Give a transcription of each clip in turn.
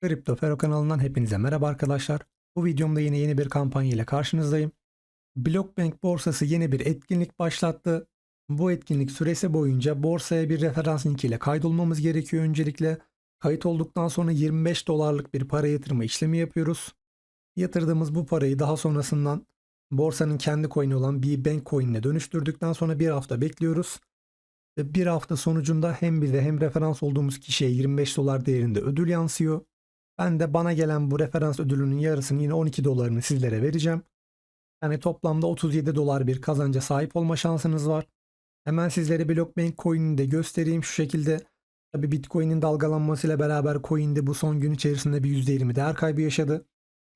Kripto kanalından hepinize merhaba arkadaşlar. Bu videomda yine yeni bir kampanya ile karşınızdayım. Blockbank borsası yeni bir etkinlik başlattı. Bu etkinlik süresi boyunca borsaya bir referans linki ile kaydolmamız gerekiyor öncelikle. Kayıt olduktan sonra 25 dolarlık bir para yatırma işlemi yapıyoruz. Yatırdığımız bu parayı daha sonrasından borsanın kendi coin'i olan Bbank coin'ine dönüştürdükten sonra bir hafta bekliyoruz. Ve bir hafta sonucunda hem bize hem referans olduğumuz kişiye 25 dolar değerinde ödül yansıyor. Ben de bana gelen bu referans ödülünün yarısını yine 12 dolarını sizlere vereceğim. Yani toplamda 37 dolar bir kazanca sahip olma şansınız var. Hemen sizlere Blockbank coin'ini de göstereyim şu şekilde. Tabi Bitcoin'in dalgalanmasıyla beraber coin'de bu son gün içerisinde bir %20 değer kaybı yaşadı.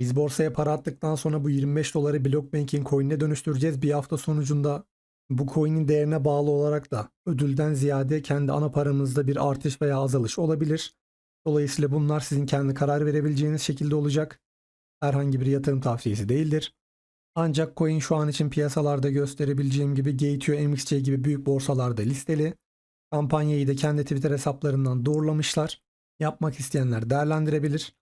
Biz borsaya para attıktan sonra bu 25 doları Blockbank'in coin'ine dönüştüreceğiz. Bir hafta sonucunda bu coin'in değerine bağlı olarak da ödülden ziyade kendi ana paramızda bir artış veya azalış olabilir. Dolayısıyla bunlar sizin kendi karar verebileceğiniz şekilde olacak. Herhangi bir yatırım tavsiyesi değildir. Ancak coin şu an için piyasalarda gösterebileceğim gibi Gateo, MXC gibi büyük borsalarda listeli. Kampanyayı da kendi Twitter hesaplarından doğrulamışlar. Yapmak isteyenler değerlendirebilir.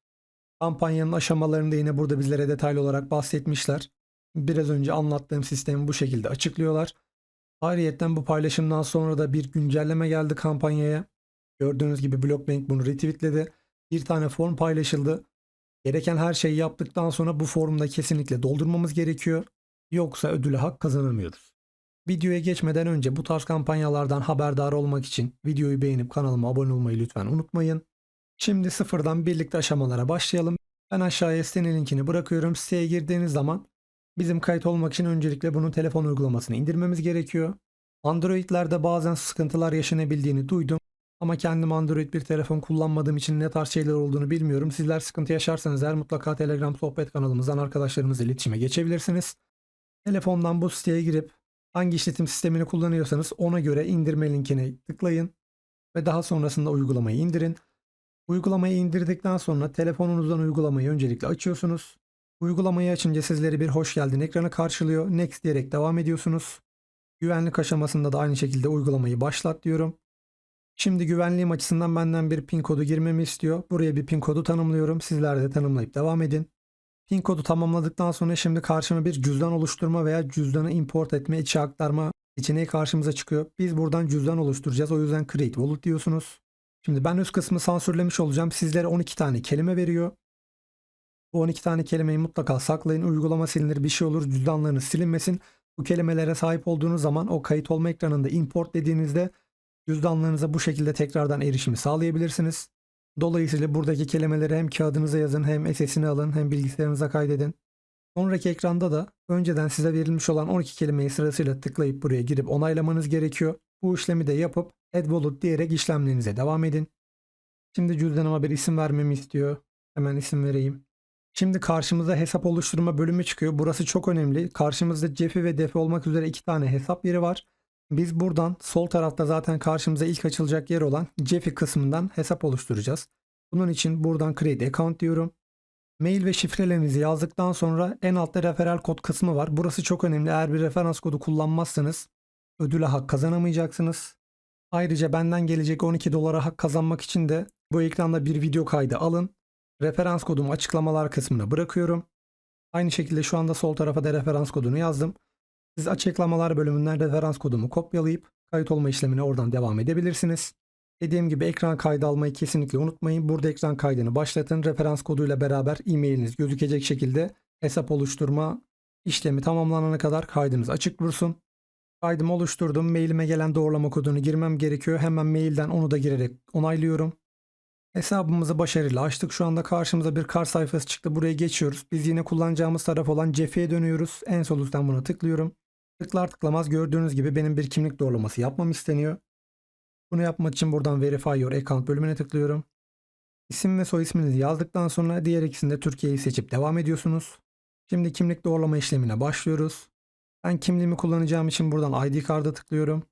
Kampanyanın aşamalarını da yine burada bizlere detaylı olarak bahsetmişler. Biraz önce anlattığım sistemi bu şekilde açıklıyorlar. Ayrıyeten bu paylaşımdan sonra da bir güncelleme geldi kampanyaya. Gördüğünüz gibi Blockbank bunu retweetledi. Bir tane form paylaşıldı. Gereken her şeyi yaptıktan sonra bu formda kesinlikle doldurmamız gerekiyor. Yoksa ödüle hak kazanamıyoruz. Videoya geçmeden önce bu tarz kampanyalardan haberdar olmak için videoyu beğenip kanalıma abone olmayı lütfen unutmayın. Şimdi sıfırdan birlikte aşamalara başlayalım. Ben aşağıya sitenin linkini bırakıyorum. Siteye girdiğiniz zaman bizim kayıt olmak için öncelikle bunun telefon uygulamasını indirmemiz gerekiyor. Android'lerde bazen sıkıntılar yaşanabildiğini duydum. Ama kendim Android bir telefon kullanmadığım için ne tarz şeyler olduğunu bilmiyorum. Sizler sıkıntı yaşarsanız eğer mutlaka Telegram sohbet kanalımızdan arkadaşlarımızla iletişime geçebilirsiniz. Telefondan bu siteye girip hangi işletim sistemini kullanıyorsanız ona göre indirme linkine tıklayın ve daha sonrasında uygulamayı indirin. Uygulamayı indirdikten sonra telefonunuzdan uygulamayı öncelikle açıyorsunuz. Uygulamayı açınca sizleri bir hoş geldin ekranı karşılıyor. Next diyerek devam ediyorsunuz. Güvenlik aşamasında da aynı şekilde uygulamayı başlat diyorum. Şimdi güvenliğim açısından benden bir pin kodu girmemi istiyor. Buraya bir pin kodu tanımlıyorum. Sizler de tanımlayıp devam edin. Pin kodu tamamladıktan sonra şimdi karşıma bir cüzdan oluşturma veya cüzdanı import etme, içe aktarma seçeneği karşımıza çıkıyor. Biz buradan cüzdan oluşturacağız. O yüzden create wallet diyorsunuz. Şimdi ben üst kısmı sansürlemiş olacağım. Sizlere 12 tane kelime veriyor. Bu 12 tane kelimeyi mutlaka saklayın. Uygulama silinir bir şey olur. Cüzdanlarınız silinmesin. Bu kelimelere sahip olduğunuz zaman o kayıt olma ekranında import dediğinizde cüzdanlarınıza bu şekilde tekrardan erişimi sağlayabilirsiniz. Dolayısıyla buradaki kelimeleri hem kağıdınıza yazın hem SS'ini alın hem bilgisayarınıza kaydedin. Sonraki ekranda da önceden size verilmiş olan 12 kelimeyi sırasıyla tıklayıp buraya girip onaylamanız gerekiyor. Bu işlemi de yapıp Add Wallet diyerek işlemlerinize devam edin. Şimdi cüzdanıma bir isim vermemi istiyor. Hemen isim vereyim. Şimdi karşımıza hesap oluşturma bölümü çıkıyor. Burası çok önemli. Karşımızda Cefi ve Defi olmak üzere iki tane hesap yeri var. Biz buradan sol tarafta zaten karşımıza ilk açılacak yer olan Cefi kısmından hesap oluşturacağız. Bunun için buradan Create Account diyorum. Mail ve şifrelerinizi yazdıktan sonra en altta referral kod kısmı var. Burası çok önemli. Eğer bir referans kodu kullanmazsanız ödüle hak kazanamayacaksınız. Ayrıca benden gelecek 12 dolara hak kazanmak için de bu ekranda bir video kaydı alın. Referans kodumu açıklamalar kısmına bırakıyorum. Aynı şekilde şu anda sol tarafa da referans kodunu yazdım. Siz açıklamalar bölümünden referans kodumu kopyalayıp kayıt olma işlemine oradan devam edebilirsiniz. Dediğim gibi ekran kaydı almayı kesinlikle unutmayın. Burada ekran kaydını başlatın. Referans koduyla beraber e-mailiniz gözükecek şekilde hesap oluşturma işlemi tamamlanana kadar kaydınız açık dursun. Kaydımı oluşturdum. Mailime gelen doğrulama kodunu girmem gerekiyor. Hemen mailden onu da girerek onaylıyorum. Hesabımızı başarıyla açtık. Şu anda karşımıza bir kart sayfası çıktı. Buraya geçiyoruz. Biz yine kullanacağımız taraf olan Cefe'ye dönüyoruz. En sol üstten buna tıklıyorum. Tıklar tıklamaz gördüğünüz gibi benim bir kimlik doğrulaması yapmam isteniyor. Bunu yapmak için buradan Verify Your Account bölümüne tıklıyorum. İsim ve soy isminizi yazdıktan sonra diğer ikisinde Türkiye'yi seçip devam ediyorsunuz. Şimdi kimlik doğrulama işlemine başlıyoruz. Ben kimliğimi kullanacağım için buradan ID Card'a tıklıyorum.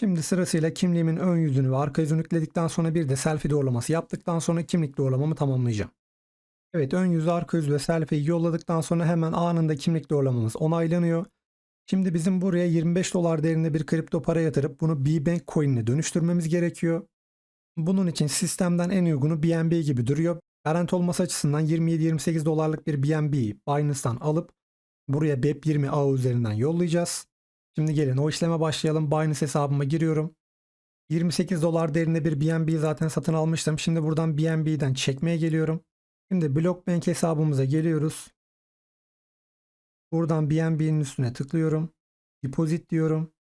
Şimdi sırasıyla kimliğimin ön yüzünü ve arka yüzünü yükledikten sonra bir de selfie doğrulaması yaptıktan sonra kimlik doğrulamamı tamamlayacağım. Evet ön yüzü, arka yüz ve selfie'yi yolladıktan sonra hemen anında kimlik doğrulamamız onaylanıyor. Şimdi bizim buraya 25 dolar değerinde bir kripto para yatırıp bunu Bbank coin'ine dönüştürmemiz gerekiyor. Bunun için sistemden en uygunu BNB gibi duruyor. Garanti olması açısından 27-28 dolarlık bir BNB Binance'dan alıp buraya BEP20 ağı üzerinden yollayacağız. Şimdi gelin o işleme başlayalım. Binance hesabıma giriyorum. 28 dolar değerinde bir BNB zaten satın almıştım. Şimdi buradan BNB'den çekmeye geliyorum. Şimdi Blockbank hesabımıza geliyoruz. Buradan BNB'nin üstüne tıklıyorum. Deposit diyorum.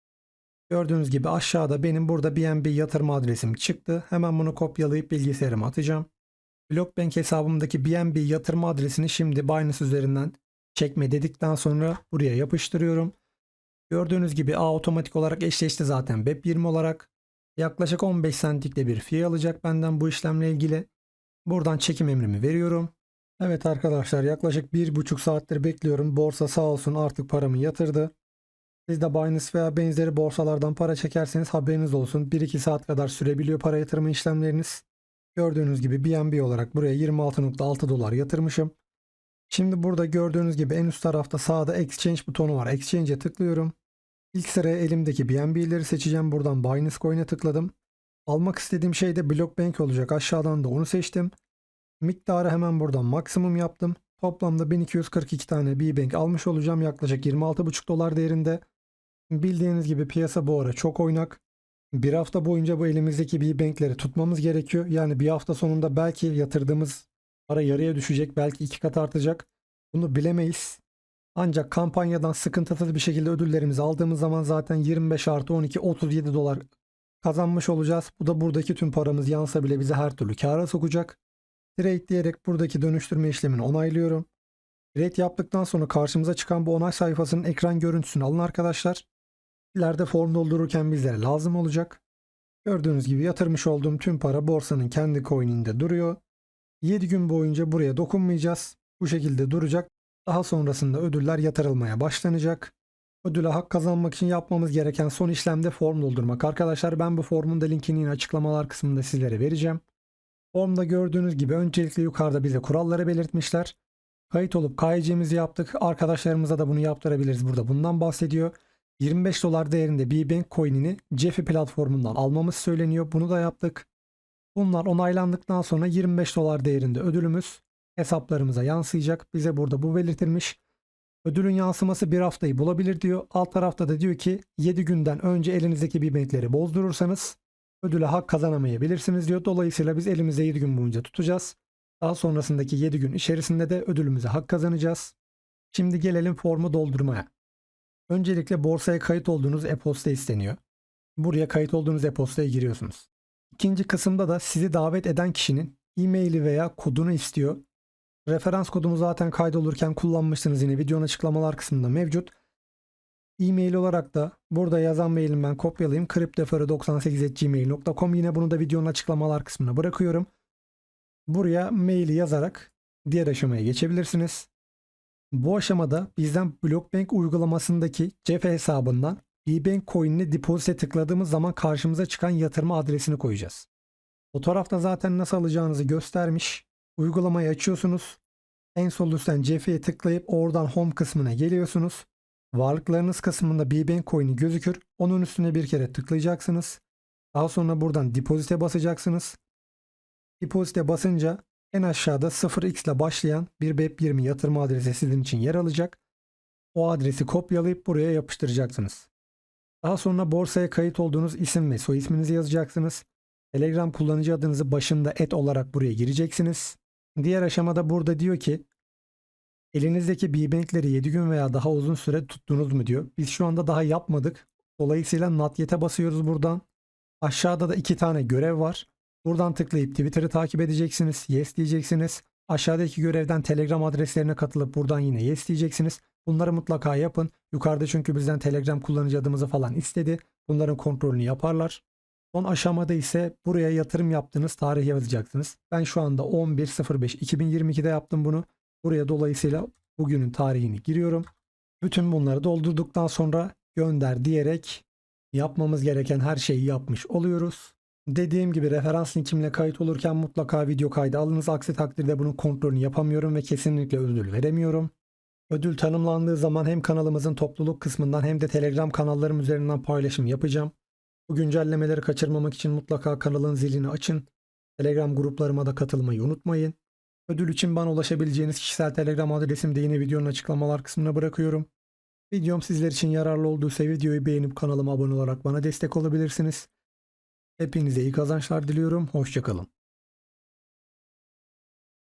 Gördüğünüz gibi aşağıda benim burada BNB yatırım adresim çıktı. Hemen bunu kopyalayıp bilgisayarıma atacağım. Blockbank hesabımdaki BNB yatırım adresini şimdi Binance üzerinden çekme dedikten sonra buraya yapıştırıyorum. Gördüğünüz gibi A otomatik olarak eşleşti zaten BEP20 olarak. Yaklaşık 15 centlikte bir fee alacak benden bu işlemle ilgili. Buradan çekim emrimi veriyorum. Evet arkadaşlar yaklaşık 1,5 saattir bekliyorum. Borsa sağ olsun artık paramı yatırdı. Siz de Binance veya benzeri borsalardan para çekerseniz haberiniz olsun. 1-2 saat kadar sürebiliyor para yatırma işlemleriniz. Gördüğünüz gibi BNB olarak buraya 26.6 dolar yatırmışım. Şimdi burada gördüğünüz gibi en üst tarafta sağda Exchange butonu var. Exchange'e tıklıyorum. İlk sıraya elimdeki BNB'leri seçeceğim. Buradan Binance Coin'e tıkladım. Almak istediğim şey de Blockbank olacak. Aşağıdan da onu seçtim. Miktarı hemen buradan maksimum yaptım. Toplamda 1242 tane B-Bank almış olacağım. Yaklaşık 26,5 dolar değerinde. Bildiğiniz gibi piyasa bu ara çok oynak. Bir hafta boyunca bu elimizdeki B-Bank'leri tutmamız gerekiyor. Yani bir hafta sonunda belki yatırdığımız para yarıya düşecek. Belki iki kat artacak. Bunu bilemeyiz. Ancak kampanyadan sıkıntısız bir şekilde ödüllerimizi aldığımız zaman zaten 25 artı 12 37 dolar kazanmış olacağız. Bu da buradaki tüm paramız yansa bile bizi her türlü kâra sokacak. Trade diyerek buradaki dönüştürme işlemini onaylıyorum. Trade yaptıktan sonra karşımıza çıkan bu onay sayfasının ekran görüntüsünü alın arkadaşlar. İleride form doldururken bizlere lazım olacak. Gördüğünüz gibi yatırmış olduğum tüm para borsanın kendi coin'inde duruyor. 7 gün boyunca buraya dokunmayacağız. Bu şekilde duracak. Daha sonrasında ödüller yatırılmaya başlanacak. Ödüle hak kazanmak için yapmamız gereken son işlem de form doldurmak. Arkadaşlar ben bu formun da linkini açıklamalar kısmında sizlere vereceğim. Formda gördüğünüz gibi öncelikle yukarıda bize kuralları belirtmişler. Kayıt olup KYC'mizi yaptık. Arkadaşlarımıza da bunu yaptırabiliriz. Burada bundan bahsediyor. 25 dolar değerinde B-Bank coin'ini Cefi platformundan almamız söyleniyor. Bunu da yaptık. Bunlar onaylandıktan sonra 25 dolar değerinde ödülümüz hesaplarımıza yansıyacak. Bize burada bu belirtilmiş. Ödülün yansıması bir haftayı bulabilir diyor. Alt tarafta da diyor ki 7 günden önce elinizdeki B-Bank'leri bozdurursanız ödüle hak kazanamayabilirsiniz diyor. Dolayısıyla biz elimizde 7 gün boyunca tutacağız. Daha sonrasındaki 7 gün içerisinde de ödülümüze hak kazanacağız. Şimdi gelelim formu doldurmaya. Öncelikle borsaya kayıt olduğunuz e-posta isteniyor. Buraya kayıt olduğunuz e-postaya giriyorsunuz. İkinci kısımda da sizi davet eden kişinin e-maili veya kodunu istiyor. Referans kodumu zaten kaydolurken kullanmışsınız yine videonun açıklamalar kısmında mevcut. E-mail olarak da burada yazan mailimi ben kopyalayayım. kriptofero98.gmail.com yine bunu da videonun açıklamalar kısmına bırakıyorum. Buraya maili yazarak diğer aşamaya geçebilirsiniz. Bu aşamada bizden Blockbank uygulamasındaki CEF hesabından eBank coin'ini depozite tıkladığımız zaman karşımıza çıkan yatırma adresini koyacağız. Fotoğrafta zaten nasıl alacağınızı göstermiş. Uygulamayı açıyorsunuz. En sol üstten CEF'ye tıklayıp oradan home kısmına geliyorsunuz. Varlıklarınız kısmında BBank coin'i gözükür. Onun üstüne bir kere tıklayacaksınız. Daha sonra buradan depozite basacaksınız. Depozite basınca en aşağıda 0x ile başlayan bir BEP20 yatırım adresi sizin için yer alacak. O adresi kopyalayıp buraya yapıştıracaksınız. Daha sonra borsaya kayıt olduğunuz isim ve soy isminizi yazacaksınız. Telegram kullanıcı adınızı başında et olarak buraya gireceksiniz. Diğer aşamada burada diyor ki elinizdeki B-Bank'leri 7 gün veya daha uzun süre tuttunuz mu diyor. Biz şu anda daha yapmadık. Dolayısıyla not yet'e basıyoruz buradan. Aşağıda da iki tane görev var. Buradan tıklayıp Twitter'ı takip edeceksiniz. Yes diyeceksiniz. Aşağıdaki görevden Telegram adreslerine katılıp buradan yine yes diyeceksiniz. Bunları mutlaka yapın. Yukarıda çünkü bizden Telegram kullanıcı adımızı falan istedi. Bunların kontrolünü yaparlar. Son aşamada ise buraya yatırım yaptığınız tarihi yazacaksınız. Ben şu anda 11.05.2022'de yaptım bunu. Buraya dolayısıyla bugünün tarihini giriyorum. Bütün bunları doldurduktan sonra gönder diyerek yapmamız gereken her şeyi yapmış oluyoruz. Dediğim gibi referans linkimle kayıt olurken mutlaka video kaydı alınız. Aksi takdirde bunun kontrolünü yapamıyorum ve kesinlikle ödül veremiyorum. Ödül tanımlandığı zaman hem kanalımızın topluluk kısmından hem de Telegram kanallarım üzerinden paylaşım yapacağım. Bu güncellemeleri kaçırmamak için mutlaka kanalın zilini açın. Telegram gruplarıma da katılmayı unutmayın. Ödül için bana ulaşabileceğiniz kişisel Telegram adresimi de yine videonun açıklamalar kısmına bırakıyorum. Videom sizler için yararlı olduysa videoyu beğenip kanalıma abone olarak bana destek olabilirsiniz. Hepinize iyi kazançlar diliyorum. Hoşçakalın.